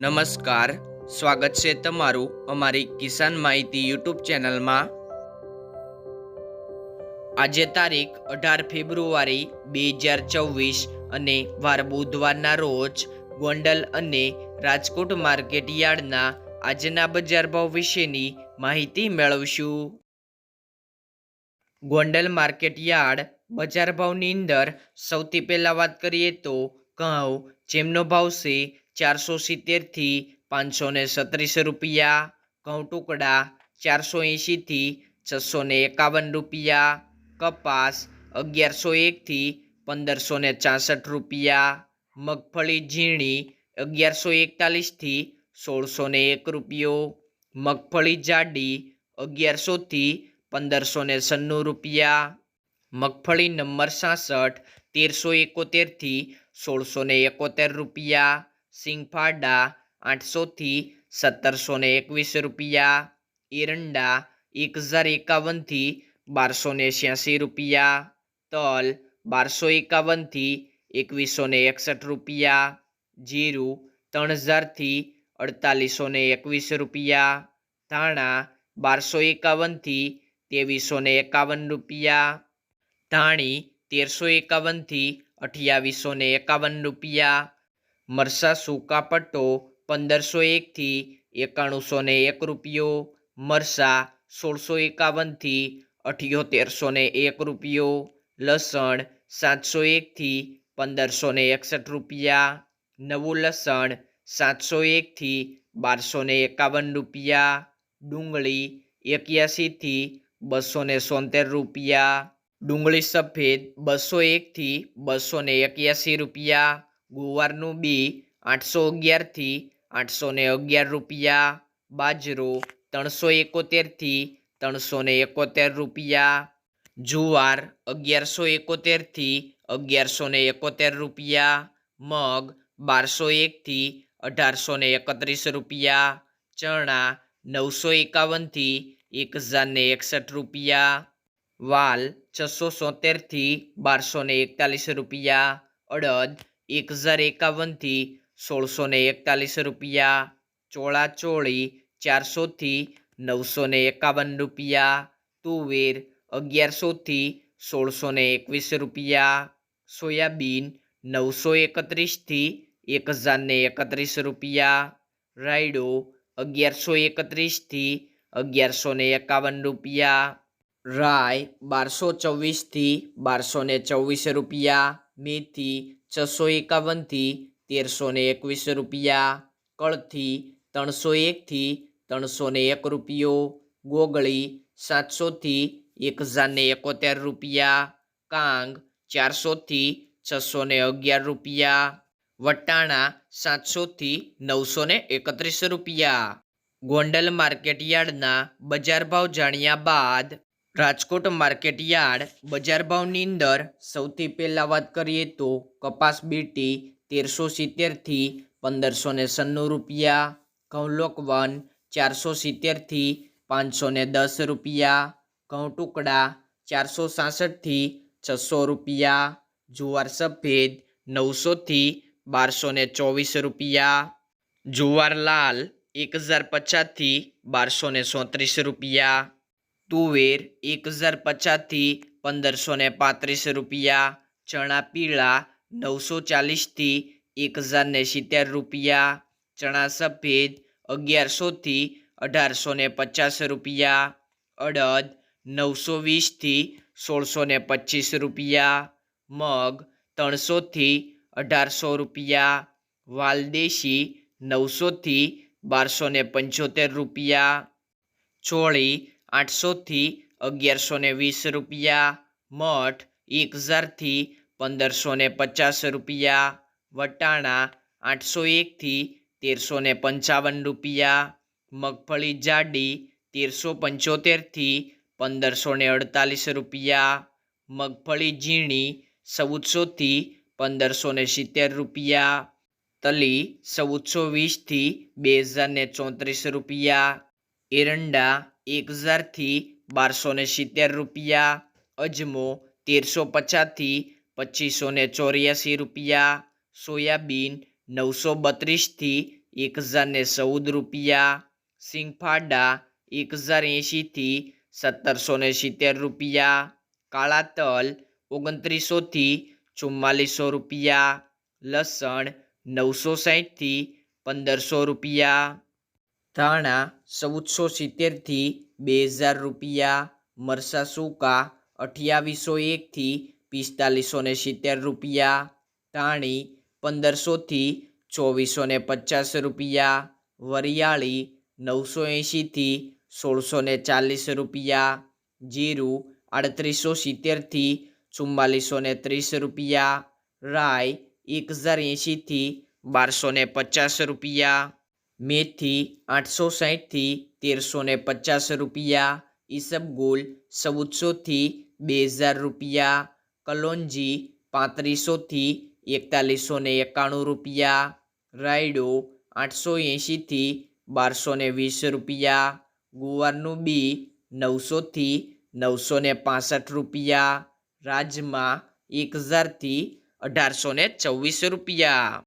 નમસ્કાર, સ્વાગત છે તમારું અમારી કિસાન માહિતી યુટ્યુબ ચેનલમાં. આજે તારીખ અઢાર ફેબ્રુઆરી બે હજાર ચોવીસ અને વાર બુધવારના રોજ ગોંડલ અને રાજકોટ માર્કેટ યાર્ડના આજના બજાર ભાવ વિશેની માહિતી મેળવશું. ગોંડલ માર્કેટ યાર્ડ બજાર ભાવની અંદર સૌથી પહેલાં વાત કરીએ તો ઘઉં, જેમનો ભાવ છે ચારસો સિત્તેરથી પાંચસો ને સત્રીસ રૂપિયા, ઘઉં ટુકડા ચારસો એંશીથી છસો ને એકાવન રૂપિયા, કપાસ અગિયારસો એકથી પંદરસો ને ચાસઠ રૂપિયા, મગફળી ઝીણી અગિયારસો એકતાલીસથી સોળસો ને એક રૂપિયો, મગફળી જાડી અગિયારસોથી પંદરસો ને સન્નું રૂપિયા, મગફળી નંબર સાસઠ તેરસો એકોતેરથી સોળસો ને એકોતેર રૂપિયા સિંગફાડા આઠસોથી સત્તરસો ને એકવીસ રૂપિયા. એરંડા એક હજાર એકાવનથી બારસો ને છ્યાસી રૂપિયા. તલ બારસો એકાવનથી એકવીસો ને એકસઠ રૂપિયા. જીરું ત્રણ હજારથી અડતાલીસો ને એકવીસ રૂપિયા. ધાણા બારસો એકાવનથી ત્રેવીસો ને એકાવન રૂપિયા. ધાણી તેરસો એકાવનથી અઠ્યાવીસો ને એકાવન રૂપિયા. મરસા સૂકા પટ્ટો પંદરસો એકથી એકાણુંસો ને એક રૂપિયો, મરસા સોળસો એકાવનથી અઠ્યોતેરસો ને એક રૂપિયો, લસણ સાતસો એકથી પંદરસો ને એકસઠ રૂપિયા, નવું લસણ સાતસો એકથી બારસો ને એકાવન રૂપિયા, ડુંગળી એક્યાસીથી બસો ને સોતેર રૂપિયા, ડુંગળી સફેદ બસો એકથી બસો ને એક્યાસી રૂપિયા ગુવારનું બી આઠસો અગિયારથી આઠસો ને અગિયાર રૂપિયા, બાજરો ત્રણસો એકોતેરથી ત્રણસો ને એકોતેર રૂપિયા, જુવાર અગિયારસો એકોતેરથી અગિયારસો ને એકોતેર રૂપિયા, મગ બારસો એકથી અઢારસો ને એકત્રીસ રૂપિયા, ચણા નવસો એકાવનથી એક હજાર ને એકસઠ રૂપિયા, વાલ છસો સોતેરથી બારસો એકતાલીસ રૂપિયા, અડદ એક હજાર એકાવનથી સોળસો ને એકતાલીસ રૂપિયા ચોળા ચોળી ચારસોથી નવસો ને એકાવન રૂપિયા, તુવેર અગિયારસોથી સોળસો ને એકવીસ રૂપિયા, સોયાબીન નવસો એકત્રીસથી એક હજાર ને એકત્રીસ રૂપિયા, રાયડો અગિયારસો એકત્રીસથી અગિયારસો ને એકાવન રૂપિયા, રાય બારસો ચોવીસથી બારસો ને ચોવીસ રૂપિયા, મેથી છસો એકાવનથી તેરસો ને એકવીસ રૂપિયા, કળથી ત્રણસો એકથી ત્રણસો ને એક રૂપિયો, ગોગળી સાતસોથી એક હજાર ને એકોતેર રૂપિયા, કાંગ ચારસોથી છસો ને અગિયાર રૂપિયા, વટાણા સાતસોથી નવસો ને એકત્રીસ રૂપિયા. ગોંડલ માર્કેટ યાર્ડના બજાર ભાવ જાણ્યા બાદ રાજકોટ માર્કેટ યાર્ડ બજાર ભાવની અંદર સૌથી પહેલાં વાત કરીએ તો કપાસ બીટી તેરસો સિત્તેરથી પંદરસો ને સન્નું રૂપિયા ઘઉં લોકવન ચારસો સિત્તેરથી પાંચસો ને દસ રૂપિયા, ઘઉં ટુકડા ચારસો સાસઠથી છસો રૂપિયા, જુવાર સફેદ નવસોથી બારસો ને ચોવીસ રૂપિયા, જુવાર લાલ એક હજાર પચાસથી બારસો ને રૂપિયા તુવેર એક હજાર પચાસથી પંદરસો ને પાંત્રીસ રૂપિયા, ચણા પીળા નવસો ચાલીસથી એક હજાર ને સિત્તેર રૂપિયા, ચણા સફેદ અગિયારસોથી અઢારસો ને પચાસ રૂપિયા, અડદ નવસો વીસથી સોળસો ને પચીસ રૂપિયા, મગ ત્રણસોથી અઢારસો રૂપિયા વાલદેશી નવસોથી બારસો ને પંચોતેર રૂપિયા ચોળી આઠસોથી અગિયારસો ને વીસ રૂપિયા, મઠ એક હજારથી પંદરસો ને પચાસ રૂપિયા, વટાણા આઠસો એકથી તેરસો ને પંચાવન રૂપિયા, મગફળી જાડી તેરસો પંચોતેરથી પંદરસો ને અડતાલીસ રૂપિયા, મગફળી ઝીણી ચૌદસોથી પંદરસો ને સિત્તેર રૂપિયા, તલી ચૌદસો વીસથી બે હજાર ને ચોત્રીસ રૂપિયા, એરંડા એક હજારથી બારસો ને સિત્તેર રૂપિયા, અજમો તેરસો પચાસથી પચીસો ને ચોર્યાસી રૂપિયા, સોયાબીન નવસો બત્રીસથી એક હજાર ને ચૌદ રૂપિયા, સિંગફાડા એક હજાર એંશીથી સત્તરસો ને સિત્તેર રૂપિયા કાળા તલ ઓગણત્રીસોથી ચુમ્માલીસો રૂપિયા, લસણ નવસો સાહીઠથી પંદરસો રૂપિયા ધાણા ચૌદસો સિત્તેરથી બે હજાર રૂપિયા, મરસા સૂકા અઠ્યાવીસો એકથી પિસ્તાલીસો ને સિત્તેર રૂપિયા ધાણી પંદરસોથી ચોવીસો ને પચાસ રૂપિયા, વરિયાળી નવસો એંશીથી સોળસો ને ચાલીસ રૂપિયા, જીરું આડત્રીસો સિત્તેરથી ચુમ્માલીસો ને ત્રીસ રૂપિયા રાય એક હજાર એંશીથી બારસો ને પચાસ રૂપિયા. મેથી આઠસો સાહીઠથી તેરસો ને પચાસ રૂપિયા ઈસબગુલ ચૌદસોથી બે હજાર રૂપિયા કલોંજી પાંત્રીસોથી એકતાલીસો ને એકાણું રૂપિયા, રાયડો આઠસો એંશીથી બારસો ને વીસ રૂપિયા, ગુવારનું બી નવસોથી નવસો ને પાસઠ રૂપિયા, રાજમા એક હજારથી અઢારસો ને ચોવીસ રૂપિયા.